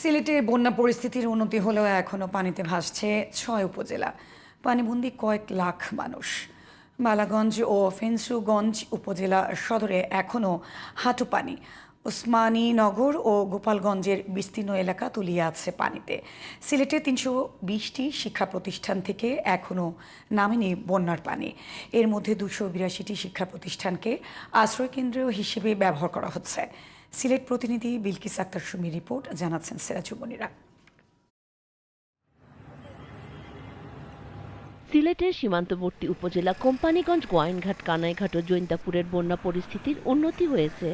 সিলেটের বন্যা পরিস্থিতির উন্নতি হলেও এখনও পানিতে ভাসছে ছয় উপজেলা। পানিবন্দী কয়েক লাখ মানুষ। বালাগঞ্জ ও ফেন্সুগঞ্জ উপজেলা সদরে এখনও হাঁটু পানি। ওসমানীনগর ও গোপালগঞ্জের বিস্তীর্ণ এলাকা তলিয়ে আছে পানিতে। সিলেটে তিনশো বিশটি শিক্ষা প্রতিষ্ঠান থেকে এখনও নামেনি বন্যার পানি। এর মধ্যে দুশো বিরাশিটি শিক্ষা প্রতিষ্ঠানকে আশ্রয়কেন্দ্র হিসেবে ব্যবহার করা হচ্ছে। সিলেট প্রতিনিধি বিলকিস আক্তার সুমি রিপোর্ট, জানাচ্ছেন সিরাজুমনিরা সিলেটের সীমান্তবর্তী উপজেলা কোম্পানিগঞ্জ গোয়াইনঘাট কানাইঘাট ও জৈন্তাপুরের বন্যা পরিস্থিতির উন্নতি হয়েছে।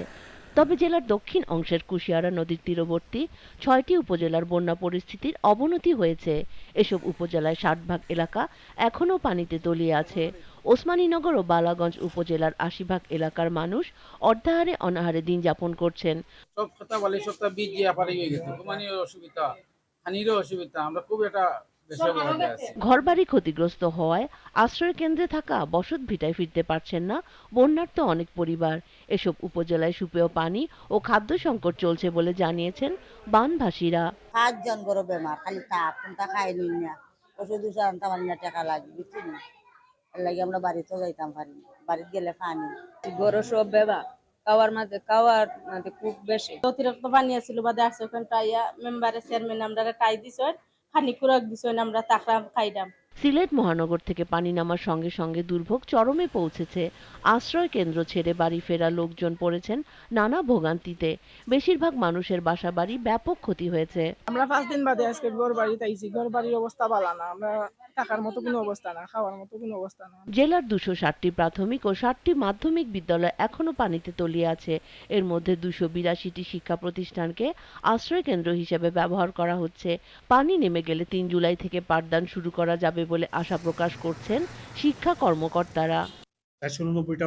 তবে জেলার দক্ষিণ অংশের কুশিয়ারা নদীর তীরবর্তী ছয়টি উপজেলার বন্যা পরিস্থিতির অবনতি হয়েছে। এসব উপজেলায় ষাট ভাগ এলাকা এখনও পানিতে তলিয়ে আছে। ওসমানীনগর ও বালাগঞ্জ উপজেলার আশি ভাগ এলাকার মানুষ অর্ধাহারে অনাহারে দিন যাপন করছেন। সব কথা বলে সবটা বীজ যে হয়ে গেছে। অসুবিধা, পানিরও অসুবিধা। আমরা খুব একটা ঘরবাড়ি ক্ষতিগ্রস্ত হওয়ায় আশ্রয় কেন্দ্রে থাকা বসত ভিটায় ফিরতে পারছেন না বন্যার্ত অনেক পরিবার। এসব উপজেলায় সুপেয় পানি ও খাদ্য সংকট চলছে বলে জানিয়েছেন বানভাসীরা। পাঁচজন বড় বেমার খালি তাপ কোনটা খাই না। ওষুধ ওষুধ আনতে পারি না টাকা লাগে বুঝছি না। লাগে আমরা বাড়িতেও যাইতাম পারি বাড়িতে গেলে পানি। গরু সব বেবা কাওয়ার মাঝে কাওয়ার মাঝে খুব বেশি। অতিরিক্ত পানি আছিল বাদে আসছে ওখানে টাইয়া মেম্বারে চেয়ারম্যান আমরা টাই দিছ। খানি খুরাক দিছ আমরা তাকড়া খাইলাম সিলেট মহানগর থেকে পানি নামার সঙ্গে সঙ্গে দুর্ভোগ চরমে পৌঁছেছে। আশ্রয় কেন্দ্র ছেড়ে বাড়ি ফেরা লোকজন পড়েছেন নানা ভোগান্তিতে। বেশিরভাগ মানুষের বাসাবাড়ি ব্যাপক ক্ষতি হয়েছে। আমরা পাঁচ দিন বাদে আজকে ঘর বাড়িতে আইছি ঘর বাড়ির অবস্থা ভালো না। আমরা থাকার মতো কোনো অবস্থা না খাওয়ার মতো কোনো অবস্থা না। জেলার দুশো ষাটটি প্রাথমিক ও ষাটটি মাধ্যমিক বিদ্যালয় এখনও পানিতে তলিয়ে আছে। এর মধ্যে দুশো বিরাশিটি শিক্ষা প্রতিষ্ঠানকে আশ্রয় কেন্দ্র হিসেবে ব্যবহার করা হচ্ছে। পানি নেমে গেলে তিন জুলাই থেকে পাঠদান শুরু করা যাবে বলে আশা প্রকাশ করছেন শিক্ষা কর্মকর্তারা। চারশো উননব্বইটা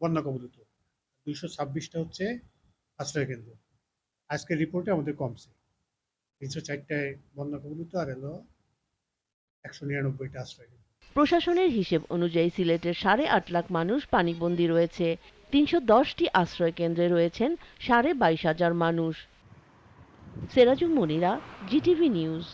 বন্যা কবলিত দুইশো ছাব্বিশটা হচ্ছে আশ্রয় কেন্দ্র। আজকের রিপোর্টে আমাদের কমছে তিনশো চারটায় বন্যা কবলিত আর এলো একশো নিরানব্বইটা প্রশাসনের হিসেব অনুযায়ী সিলেটের সাড়ে আট লাখ মানুষ পানিবন্দী রয়েছে। তিনশো দশটি আশ্রয় কেন্দ্রে রয়েছেন সাড়ে বাইশ হাজার মানুষ। Seraju Monira GTV news.